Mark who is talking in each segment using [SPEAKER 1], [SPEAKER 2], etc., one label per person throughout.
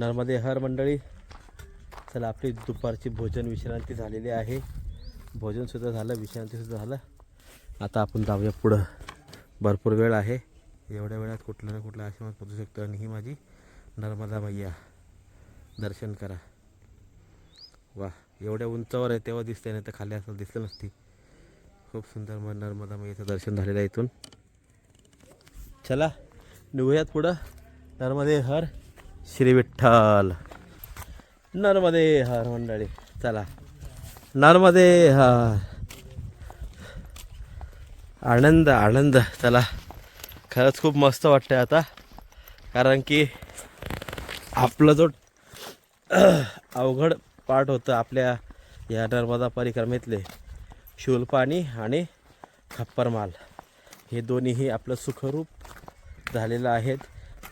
[SPEAKER 1] नर्मदे हर मंडळी. चला आपली दुपारची भोजन विश्रांती झालेली आहे. भोजनसुद्धा झालं विश्रांतीसुद्धा झालं. आता आपण जाऊया पुढं. भरपूर वेळ आहे. एवढ्या वेळात कुठलं ना कुठलं आश्रमात पोचू शकतो आणि ही माझी नर्मदा मैया. दर्शन करा. वा एवढ्या उंचावर आहे तेव्हा दिसते नाही तर खाली असं दिसलं नसती. खूप सुंदर मग नर्मदा मैयाचं दर्शन झालेलं आहे इथून. चला निघूयात पुढं. नर्मदे हर श्री विठ्ठल. नर्मदे हर मंडळी चला. नर्मदे हर. आनंद आनंद चला. खरंच खूप मस्त वाटतं आता. कारण की आपलं जो अवघड पार्ट होतं आपल्या या नर्मदा परिक्रमेतले शूलपाणी आणि खप्परमाल. हे दोन्हीही आपलं सुखरूप झालेलं आहेत.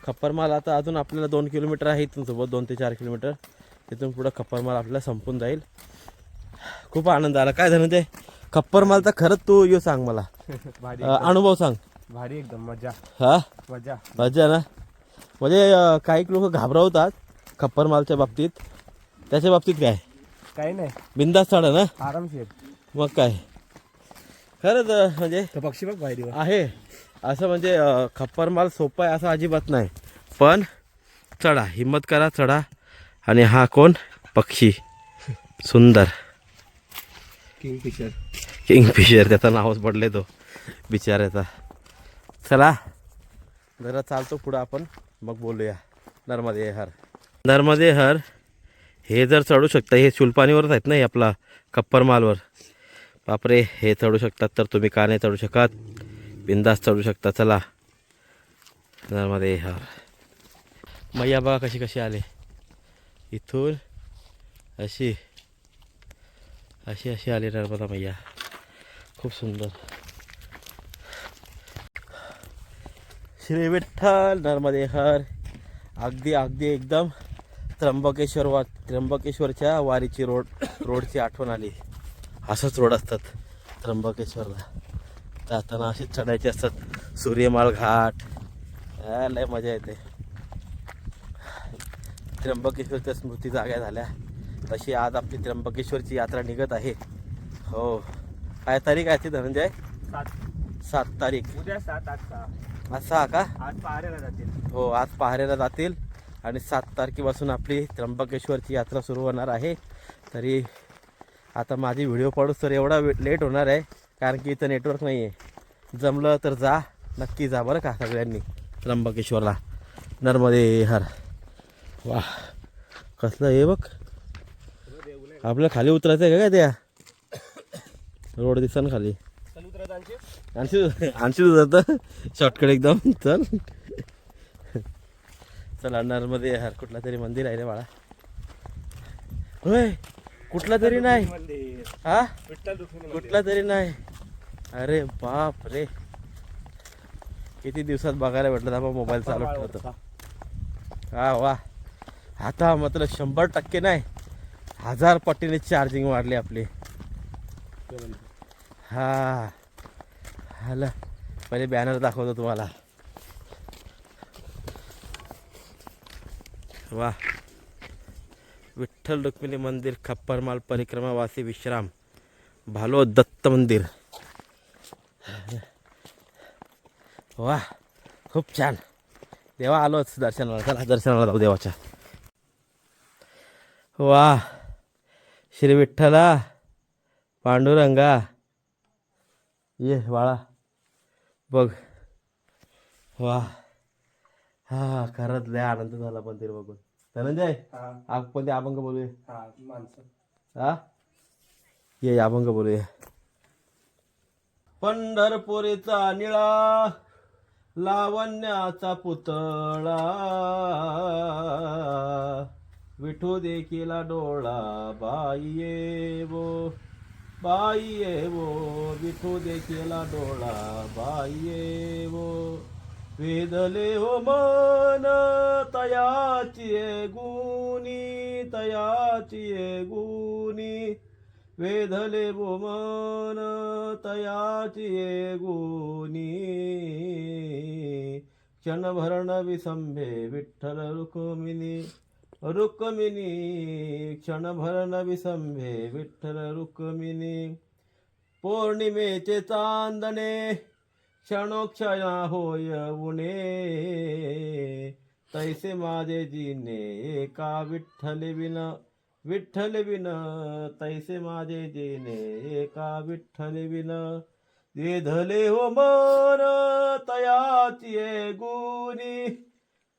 [SPEAKER 1] खप्परमाल आता अजून आपल्याला दोन किलोमीटर आहे इथून सोबत दोन ते चार किलोमीटर. तिथून पुढं खप्परमाल आपल्याला संपून जाईल. खूप आनंद आला. काय झालं ते? खप्परमालचा खरंच तू यो सांग मला. अनुभव सांग.
[SPEAKER 2] भारी एकदम मजा.
[SPEAKER 1] हा?
[SPEAKER 2] मजा.
[SPEAKER 1] मजा ना? म्हणजे काही लोक घाबरवतात खप्परमालच्या बाबतीत. त्याच्या बाबतीत काय?
[SPEAKER 2] काही नाही.
[SPEAKER 1] बिंदास चढा ना?
[SPEAKER 2] आरामशीर.
[SPEAKER 1] मग काय? खरंच म्हणजे
[SPEAKER 2] पक्षी बघ भारी
[SPEAKER 1] आहे. असं म्हणजे अ, खप्परमाल सोपं आहे असं अजिबात नाही. पण चढा हिंमत करा चढा. आणि हा कोण? पक्षी. सुंदर.
[SPEAKER 2] किंग फिशर
[SPEAKER 1] किंगफिशर त्याचं नावच पडले तो. बिचाऱ्याचा. चला. जरा चालतो पुढं आपण. मग बोलूया. नर्मदे हर. नर्मदे हर हे जर चढू शकता हे चुलपाणीवरच आहेत ना हे आपला खप्परमालवर बापरे हे चढू शकतात तर तुम्ही का नाही चढू शकत? बिंदास चढू शकता चला. नर्मदे हर मैया बघा कशी कशी आले. इथून अशी अशी अशी आली नर्मदा मैया. खूप सुंदर. श्री विठ्ठल नर्मदे हर अगदी अगदी एकदम त्र्यंबकेश्वर वा त्र्यंबकेश्वरच्या वारीची रोड रोडची आठवण आली. असंच रोड असतात त्र्यंबकेश्वरला. जाताना अशीच चढायचे असतात. सूर्यमाळ घाट लय मजा येते. त्र्यंबकेश्वरच्या स्मृती जाग्या झाल्या. तशी आज आपली त्र्यंबकेश्वरची यात्रा निघत आहे. हो. काय तारीख आहे ती धनंजय?
[SPEAKER 2] सात.
[SPEAKER 1] सात तारीख.
[SPEAKER 2] उद्या सात आठ सहा.
[SPEAKER 1] आज सहा का?
[SPEAKER 2] आज पहाऱ्याला जातील.
[SPEAKER 1] हो आज पहाऱ्याला जातील. आणि सात तारखेपासून आपली त्र्यंबकेश्वरची यात्रा सुरू होणार आहे. तरी आता माझी व्हिडिओ पाडूस तर एवढा लेट होणार आहे. कारण की इथं नेटवर्क नाही आहे जमलं तर जा नक्की जा बरं का सगळ्यांनी. त्र्यंबकेश्वरला. नर्मदे हर. वा कसलं हे बघ. आपल्या खाली उतरायचं आहे का काय त्या? रोड दिसन खाली.
[SPEAKER 2] आणखी
[SPEAKER 1] आणशी आणशी तू जातं शॉर्टकट एकदम. चल. चला नर्मदे हर. कुठला तरी मंदिर आहे रे बाळा. होय. कुठला तरी नाही. हा? कुठला तरी नाही. अरे बाप रे. किती दिवसात बघायला भेटलं आपण मोबाईल चालू ठेवतो. हा वा. आता मात्र शंभर टक्के नाही. हजार पटीने चार्जिंग वाढली आपली. हा. आलं. पहिले बॅनर दाखवतो तुम्हाला. वा. विठ्ठल रुक्मिणी मंदिर खप्परमाल परिक्रमा वासी विश्राम भालो दत्त मंदिर. वा खूप छान. देवा आलोच दर्शनाला. चला दर्शनाला जाऊ देवाच्या. वा श्री विठ्ठला पांडुरंगा. ये बाळा. बघ. वा हा खरंच लय आनंद झाला मंदिर बघून. धनंजय
[SPEAKER 2] हा.
[SPEAKER 1] आपण ते अभंग बोलूया?
[SPEAKER 2] हा माणसं.
[SPEAKER 1] हा? ये अभंग बोलूया. पंढरपुरीचा निळा लावण्याचा पुतळा विठू देखील डोळा बाई येवो बाई येवो विठू देखील डोळा बाई येवो. वेदले हो मन तयाची ये गुणी तयाची ये गुणी. वेधले तयाचिये हो तयाची गुणी. क्षणभरण विसंभे विठ्ठल रुक्मिणी रुक्मिणी क्षणभरण विसंभे विठ्ठल रुक्मिणी. पौर्णिमेचे चांदणे क्षणोक्षया होय उणे तैसे माझे जीने एका विठ्ठल विन विठ्ठल विन। तैसे माझे जीने एका विठ्ठल विन। वेधले हो मन तयाची गुणी।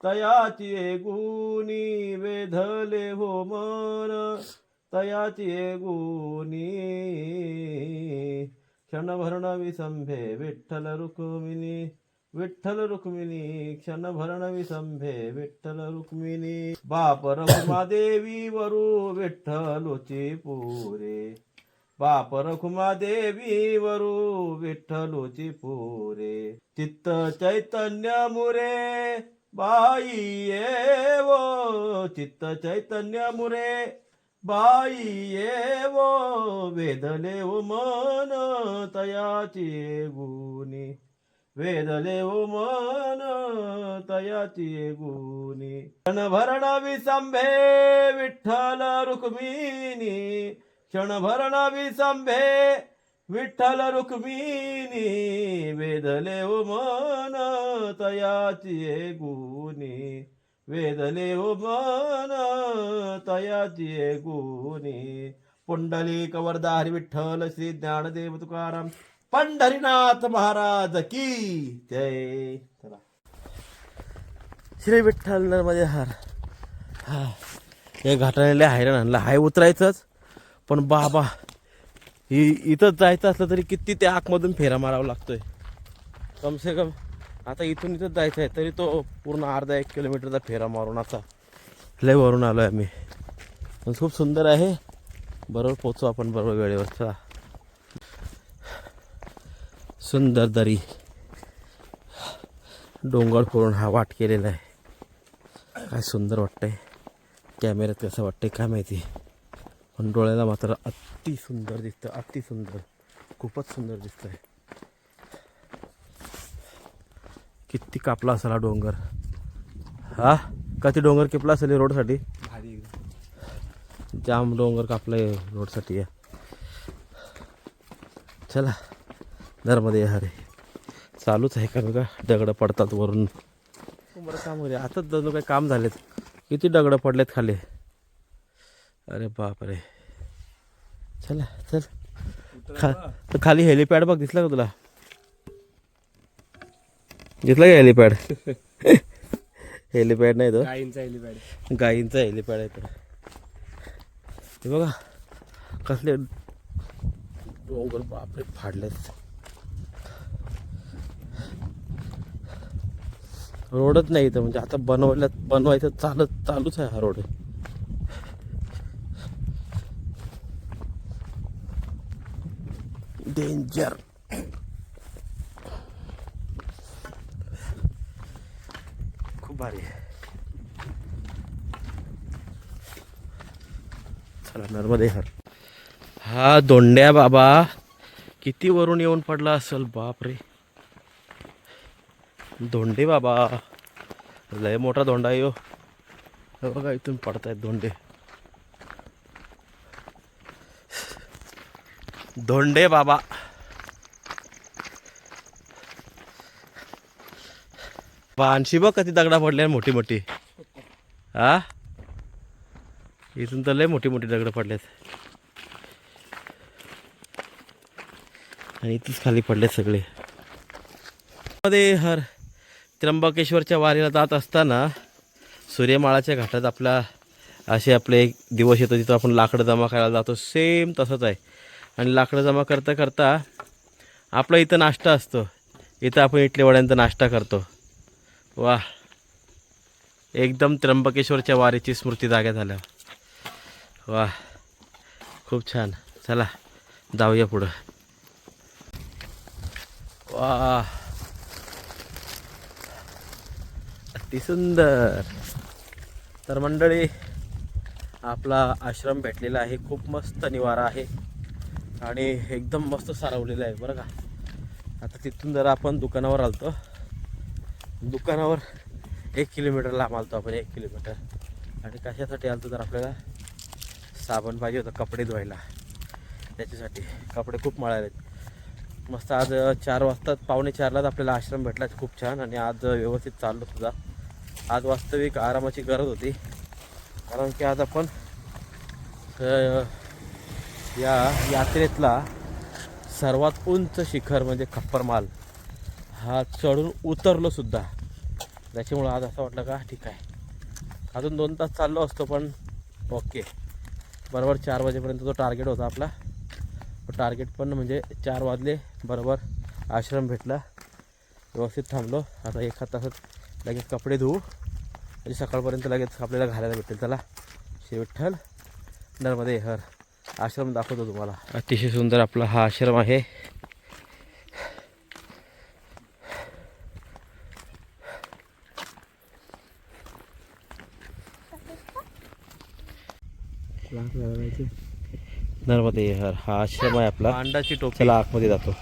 [SPEAKER 1] तयाची गुनी गुणी वेधले हो मन तयाची गुनी गुणी। क्षणभरण विसंभे विठ्ठल रुक्मिणी विठ्ठल रुक्मिणी क्षणभरण विसंभे विठ्ठल रुक्मिणी बाप रखुमा देवी वरू विठ्ठलोचे पुरे बाप रखुमा देवी वरू विठ्ठलोची पुरे चित्त चैतन्य मुरे बाई वो चित्त चैतन्य मुरे बाई ये वो वेदले ओ मन तयाची गुणी. वेदले ओ मन तयाची गुणी. क्षणभरण विसंभे विठ्ठल रुक्मिणी. क्षणभरण विसंभे विठ्ठल रुक्मिणी. वेदले ओ मन तयाची गुणी. वेदले ओ तया तयाची गुणी. पुंडलिक वरदारी विठ्ठल श्री ज्ञानदेव तुकाराम. पंढरीनाथ महाराज की जय. चला. श्री विठ्ठल नर्मदे हार. हा या घाटाने हैराण आणला हाय उतरायचंच. पण बाबा ही इथं जायचं असलं तरी किती त्या आतमधून फेरा मारावा लागतोय. कमसे कम आता इथून इथं जायचं आहे तरी तो पूर्ण अर्धा एक किलोमीटरचा फेरा मारून असा लय वरून आलो आहे आम्ही. पण खूप सुंदर आहे. बरोबर पोचू आपण बरोबर वेळेवर. चला. सुंदर दरी. डोंगर फोडून हा वाट केलेला आहे. काय सुंदर वाटतंय. कॅमेऱ्यात कसं वाटतंय काय माहिती. पण डोळ्याला मात्र अति सुंदर दिसतं अति सुंदर. खूपच सुंदर दिसतंय. किती कापला असेल हा डोंगर? हा? का ते डोंगर किपला असेल रोडसाठी?
[SPEAKER 2] भारी
[SPEAKER 1] जाम डोंगर कापलाय रोडसाठी या. चला दरमध्ये हरे. चालूच आहे का बघा दगडं पडतात वरून. बरं काम करे आताच जणू काही काम झालेत. किती दगडं पडलेत खाली? अरे बापरे. चला चल. खा तर खाली हेलिपॅड बघ दिसला का तुला? दिसला का हेलिपॅड? हेलिपॅड नाही तो.
[SPEAKER 2] गाईंचा एलिपॅड
[SPEAKER 1] गायींचा हेलिपॅड आहे हे बघा कसले डोंगर बापरे फाडलेत. रोडच नाही इथं म्हणजे आता बनवल्या बनवायचं चालत चालूच आहे हा रोड. डेंजर भारी. चला नर्मदे हर. हा दोंड्या बाबा किती वरून येऊन पडला असेल बापरे. धोंडे बाबा लय मोठा धोंडा आहे हो. यो बघा इथून पडतायत धोंडे धोंडे बाबा. पानशी बघ कधी दगडा पडल्या मोठी मोठी. हा? इथून तर लय मोठी मोठी दगडं पडलेत. आणि इथंच खाली पडले सगळे. मध्ये हर त्र्यंबकेश्वरच्या वारीला जात असताना सूर्यमाळाच्या घाटात आपला असे आपले एक दिवस येतो तिथं आपण लाकडं जमा करायला जातो. सेम तसंच आहे. आणि लाकडं जमा करता करता आपला इथं नाश्ता असतो. इथं आपण इटले वड्यांचा नाश्ता करतो. वा. एकदम त्र्यंबकेश्वरच्या वारीची स्मृती जाग्या झाल्या. वा. खूप छान. चला जाऊया पुढं. वा. अति सुंदर. तर मंडळी आपला आश्रम भेटलेला आहे. खूप मस्त निवारा आहे. आणि एकदम मस्त सारवलेला आहे बरं का? आता तिथून जर आपण दुकानावर आलतो. दुकानावर एक किलोमीटर लांब आलतो आपण एक किलोमीटर. आणि कशासाठी आलतो तर आपल्याला साबण पाहिजे होतं कपडे धुवायला. त्याच्यासाठी. कपडे खूप मळाले मस्त आज चार वाजता पावणे चारलाच आपल्याला आश्रम भेटला. खूप छान. आणि आज व्यवस्थित चाललो सुद्धा. आज वास्तविक आरामाची गरज होती. कारण की आज आपण या यात्रेतला सर्वात उंच शिखर म्हणजे खप्परमाल. हा चढून उतरलो सुद्धा. त्याच्यामुळं आज असं वाटलं का ठीक आहे. अजून दोन तास चाललो असतो पण ओके. बरोबर चार वाजेपर्यंत जो टार्गेट होता आपला तो टार्गेट पण म्हणजे चार वाजले बरोबर. आश्रम भेटला. व्यवस्थित थांबलो. आता एका तासात लगेच कपडे धुवू. म्हणजे सकाळपर्यंत लगेच आपल्याला घालायला भेटेल. त्याला श्री विठ्ठल नर्मदे हर. आश्रम दाखवतो तुम्हाला. अतिशय सुंदर आपला हा आश्रम आहे. नर्मदे हर हा आश्रम आहे आपला. पांडाची टोपी. चला आतमध्ये जातो.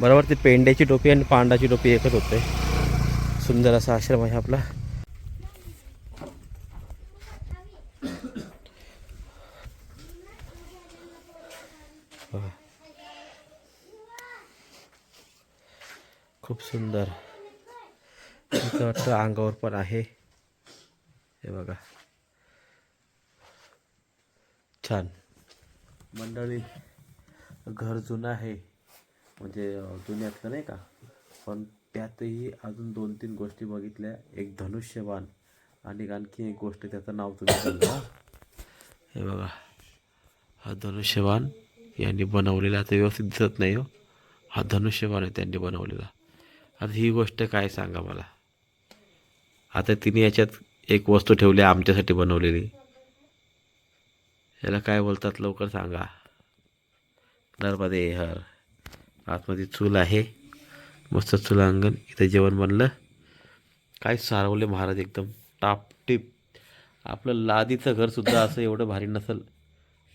[SPEAKER 1] बरोबर ते पेंड्याची टोपी आणि पांडाची टोपी एकच होते. सुंदर असा आश्रम आहे आपला. खूप सुंदर. वाटतं अंगावर पण आहे हे बघा छान. मंडळी घर जुनं आहे. म्हणजे जुन्यातलं नाही का? पण त्यातही अजून दोन तीन गोष्टी बघितल्या. एक धनुष्यबाण आणि आणखी एक गोष्ट त्याचं नाव तुम्ही हे बघा. हा धनुष्यबाण यांनी बनवलेला आता व्यवस्थित दिसत नाही हो. हा धनुष्यबाण आहे त्यांनी बनवलेला. आता ही गोष्ट काय सांगा मला? आता तिने याच्यात एक वस्तू ठेवली आमच्यासाठी बनवलेली. याला काय बोलतात लवकर सांगा. नर्मदे हर आतमध्ये चूल आहे. मस्त चूल अंगण इथं जेवण बनलं. काय सारवले महाराज एकदम. टापटीप आपलं लादीचं घरसुद्धा असं एवढं भारी नसेल.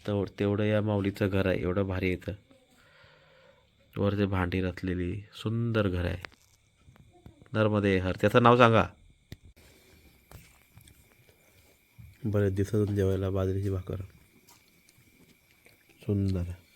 [SPEAKER 1] तर तेवढं या माऊलीचं घर आहे. एवढं भारी येतं वर ते भांडी रचलेली. सुंदर घर आहे. नर्मदे हर त्याचं नाव सांगा. बरेच दिवसातून जेवायला बाजरीची भाकर. सुंदर